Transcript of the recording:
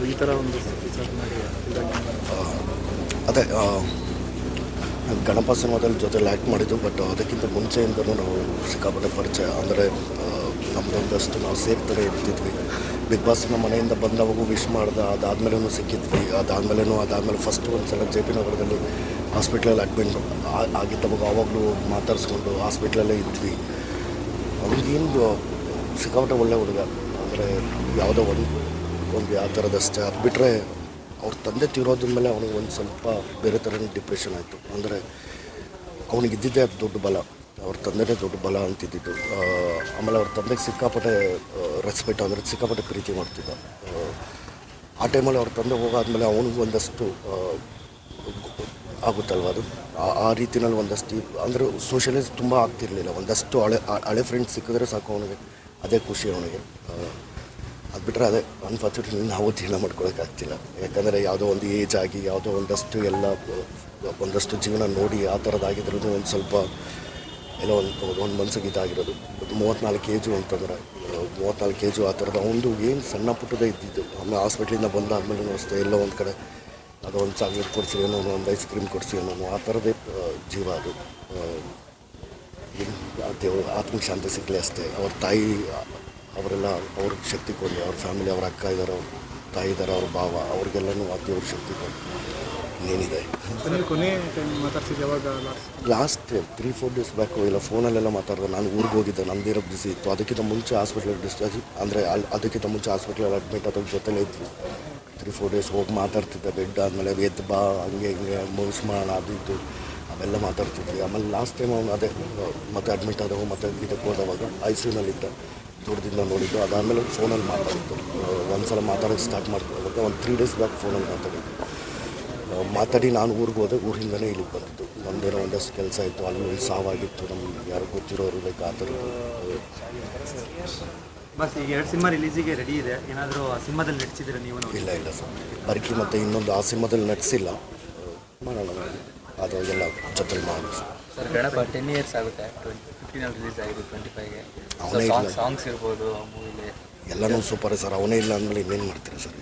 So ಈ ಥರ ಒಂದು ಅದೇ ಗಣಪ ಸಿನಿಮಾದಲ್ಲಿ ಜೊತೆಲಿ ಆ್ಯಕ್ಟ್ ಮಾಡಿದ್ದು ಬಟ್ ಅದಕ್ಕಿಂತ ಮುಂಚೆಯಿಂದಲೂ ನಾವು ಸಿಕ್ಕಾಪಟ್ಟೆ ಪರಿಚಯ. ಅಂದರೆ ನಮ್ಮದೊಂದಷ್ಟು ನಾವು ಸೇರ್ತಾರೆ ಇರ್ತಿದ್ವಿ. ಬಿಗ್ ಬಾಸ್ ನಮ್ಮ ಮನೆಯಿಂದ ಬಂದವಾಗೂ ವಿಶ್ ಮಾಡ್ದೆ ಅದಾದಮೇಲೂ ಸಿಕ್ಕಿದ್ವಿ. ಅದಾದಮೇಲೂ ಅದಾದಮೇಲೆ ಫಸ್ಟ್ ಒಂದು ಸಲ ಜೆ ಪಿ ನಗರದಲ್ಲಿ ಹಾಸ್ಪಿಟ್ಲಲ್ಲಿ ಅಡ್ಮಿಟ್ ಆಗಿದ್ದವಾಗ ಆವಾಗಲೂ ಮಾತಾಡಿಸ್ಕೊಂಡು ಹಾಸ್ಪಿಟ್ಲಲ್ಲೇ ಇದ್ವಿ. ಅವ್ರಿಗೇನು ಸಿಕ್ಕಾಪಟ್ಟೆ ಒಳ್ಳೆ ಹುಡುಗ. ಅಂದರೆ, ಯಾವುದೋ ಒಂದು ಒಂದು ಯಾವ ಥರದಷ್ಟೇ ಅದು ಬಿಟ್ಟರೆ ಅವ್ರ ತಂದೆ ತೀರೋದ್ರ ಮೇಲೆ ಅವನಿಗೆ ಒಂದು ಸ್ವಲ್ಪ ಬೇರೆ ಥರನೇ ಡಿಪ್ರೆಷನ್ ಆಯಿತು. ಅಂದರೆ ಅವನಿಗೆ ಇದ್ದಿದ್ದೇ ಅದು ದೊಡ್ಡ ಬಲ. ಅವ್ರ ತಂದೆನೇ ದೊಡ್ಡ ಬಲ ಅಂತಿದ್ದಿದ್ದು. ಆಮೇಲೆ ಅವ್ರ ತಂದೆಗೆ ಸಿಕ್ಕಾಪಟ್ಟೆ ರೆಸ್ಪೆಕ್ಟ್ ಅಂದರೆ ಸಿಕ್ಕಾಪಟ್ಟೆ ಪ್ರೀತಿ ಮಾಡ್ತಿದ್ದ. ಆ, ಟೈಮಲ್ಲಿ ಅವ್ರ ತಂದೆ ಹೋಗಾದ್ಮೇಲೆ ಅವನಿಗೂ ಒಂದಷ್ಟು ಆಗುತ್ತಲ್ವ ಅದು? ಆ- ರೀತಿನಲ್ಲಿ ಒಂದಷ್ಟು ಅಂದರೆ ಸೋಷಲೈಸ್ ತುಂಬ ಆಗ್ತಿರಲಿಲ್ಲ. ಒಂದಷ್ಟು ಹಳೆ ಹಳೆ ಫ್ರೆಂಡ್ಸ್ ಸಿಕ್ಕಿದ್ರೆ ಸಾಕು ಅವನಿಗೆ. ಅದೇ ಖುಷಿ ಅವನಿಗೆ. ಅದು ಬಿಟ್ಟರೆ ಅದೇ ಅನ್ಫಾರ್ಚುನೇಟ್ಲಿ ನಾವು ಜೀವನ ಮಾಡ್ಕೊಳಕ್ಕಾಗ್ತಿಲ್ಲ ಯಾಕಂದರೆ ಯಾವುದೋ ಒಂದು ಏಜ್ ಆಗಿ, ಯಾವುದೋ ಒಂದಷ್ಟು ಎಲ್ಲ, ಒಂದಷ್ಟು ಜೀವನ ನೋಡಿ ಆ ಥರದ್ದಾಗಿದ್ರೂ ಒಂದು ಸ್ವಲ್ಪ ಎಲ್ಲ ಒಂದು ಒಂದು ಮನ್ಸಿಗೆ ಇದಾಗಿರೋದು. ಮೂವತ್ತ್ನಾಲ್ಕು ಜು ಅಂತಂದ್ರೆ ಮೂವತ್ತ್ನಾಲ್ಕು ಕೆ ಜು ಆ ಥರದ ಒಂದು ಏನು ಸಣ್ಣ ಪುಟ್ಟದೇ ಇದ್ದಿದ್ದು. ಆಮೇಲೆ ಹಾಸ್ಪಿಟ್ಲಿಂದ ಬಂದಾದ್ಮೇಲೆ ಅಷ್ಟೇ, ಎಲ್ಲ ಒಂದು ಕಡೆ ಅದು ಒಂದು ಚಾಕ್ಲೇಟ್ ಕೊಡಿಸಿ ಏನೋ ಒಂದು ಐಸ್ ಕ್ರೀಮ್ ಕೊಡಿಸಿ ಏನೋ ಆ ಥರದೇ ಜೀವ ಅದು. ದೇವರು ಆತ್ಮಿಕ ಶಾಂತಿ ಸಿಗಲಿ ಅಷ್ಟೇ. ಅವ್ರ ತಾಯಿ ಅವರೆಲ್ಲ ಅವ್ರಿಗೆ ಶಕ್ತಿ ಕೊಡಿ. ಅವ್ರ ಫ್ಯಾಮಿಲಿ ಅವ್ರ ಅಕ್ಕ ಇದ್ದಾರೆ ಅವ್ರ ತಾಯಿ ಇದ್ದಾರೆ ಅವ್ರ ಭಾವ ಅವ್ರಿಗೆಲ್ಲನೂ ಆ ದೇವ್ರ ಶಕ್ತಿ ಕೊಡಿ. ಏನಿದೆ? Last three four days back ಇಲ್ಲ ಫೋನಲ್ಲೆಲ್ಲ ಮಾತಾಡಿದೆ. ನಾನು ಊರಿಗೆ ಹೋಗಿದ್ದೆ ನಮ್ಮದಿರೋ ಬಿಸಿ ಇತ್ತು. ಅದಕ್ಕಿಂತ ಮುಂಚೆ ಹಾಸ್ಪಿಟ್ಲಲ್ಲಿ ಡಿಸ್ಚಾರ್ಜ್ ಅಂದರೆ ಅಲ್ಲಿ ಅದಕ್ಕಿಂತ ಮುಂಚೆ ಹಾಸ್ಪಿಟ್ಲಲ್ಲಿ ಅಡ್ಮಿಟ್ ಅದ್ರ ಜೊತೆಲೇ ಇದ್ವಿ. ತ್ರೀ ಫೋರ್ ಡೇಸ್ ಹೋಗಿ ಮಾತಾಡ್ತಿದ್ದೆ ಬೆಡ್ ಆದಮೇಲೆ ಎದ್ದು ಬಾ ಹಂಗೆ ಹಿಂಗೆ ಮುಗಿಸ್ ಮಾಡೋಣ ಅದು ಇದು. ಅವೆಲ್ಲ ಮಾತಾಡ್ತಿದ್ವಿ. ಆಮೇಲೆ ಲಾಸ್ಟ್ ಟೈಮ್ ಅವನು ಅದೇ ಮತ್ತೆ ಅಡ್ಮಿಟ್ ಆದವು ಮತ್ತೆ ಇದಕ್ಕೆ ಹೋದವಾಗ ಐ ಸಿ ಯುನಲ್ಲಿದ್ದ ದೂರದಿಂದ ನೋಡಿದ್ದು ಅದಾದಮೇಲೆ ಫೋನಲ್ಲಿ ಮಾತಾಡಿದ್ದು. ಒಂದು ಸಲ ಮಾತಾಡೋಕ್ಕೆ ಸ್ಟಾರ್ಟ್ ಮಾಡ್ಕೊಳ್ಳುವಾಗ ಒಂದು ತ್ರೀ ಡೇಸ್ ಬ್ಯಾಕ್ ಫೋನಲ್ಲಿ ಮಾತಾಡಿದ್ದು. ಮಾತಾಡಿ ನಾನು ಊರಿಗೆ ಹೋದೆ ಊರಿಂದನೇ ಇಲ್ಲಿಗೆ ಬಂದಿದ್ದು. ನಮ್ಮದೇನೋ ಒಂದಷ್ಟು ಕೆಲಸ ಇತ್ತು ಅಲ್ಲಿ ಒಂದು ಸಾವಾಗಿತ್ತು ನಮ್ಗೆ ಯಾರು ಗೊತ್ತಿರೋರು ಬೇಕು ಆ ಬಸ್ ಈಗ ಎರಡು ಸಿನಿಮಾ ರಿಲೀಸಿಗೆ ರೆಡಿ ಇದೆ. ಏನಾದರೂ ಆ ಸಿನಿಮಾದಲ್ಲಿ ನಟಿಸಿದ್ರೆ ನೀವು ಇಲ್ಲ ಇಲ್ಲ ಸರ್. ಬರ್ಕಿ ಮತ್ತು ಇನ್ನೊಂದು ಆ ಸಿನಿಮಾದಲ್ಲಿ ನಟಿಸಿಲ್ಲ ಮಾಡೋಣ ಅದು ಎಲ್ಲ ಜೊತೆಲಿ ಮಾಡೋಣ ಸರ್ ಗಣಪ ಟೆನ್ ಇಯರ್ಸ್ ಆಗುತ್ತೆ. ಟ್ವೆಂಟಿ ಫಿಫ್ಟೀನಲ್ಲಿ ರಿಲೀಸ್ ಆಗಿದೆ ಟ್ವೆಂಟಿ ಫೈವ್ಗೆ ಅವನೇ ಇಲ್ಲ. ಸಾಂಗ್ಸ್ ಇರ್ಬೋದು ಆ ಮೂವಿಲಿ ಎಲ್ಲನೂ ಸೂಪರ್ ಸರ್ ಅವನೇ ಇಲ್ಲ ಅಂದಮೇಲೆ ಇನ್ನೇನು ಮಾಡ್ತೀರಾ ಸರ್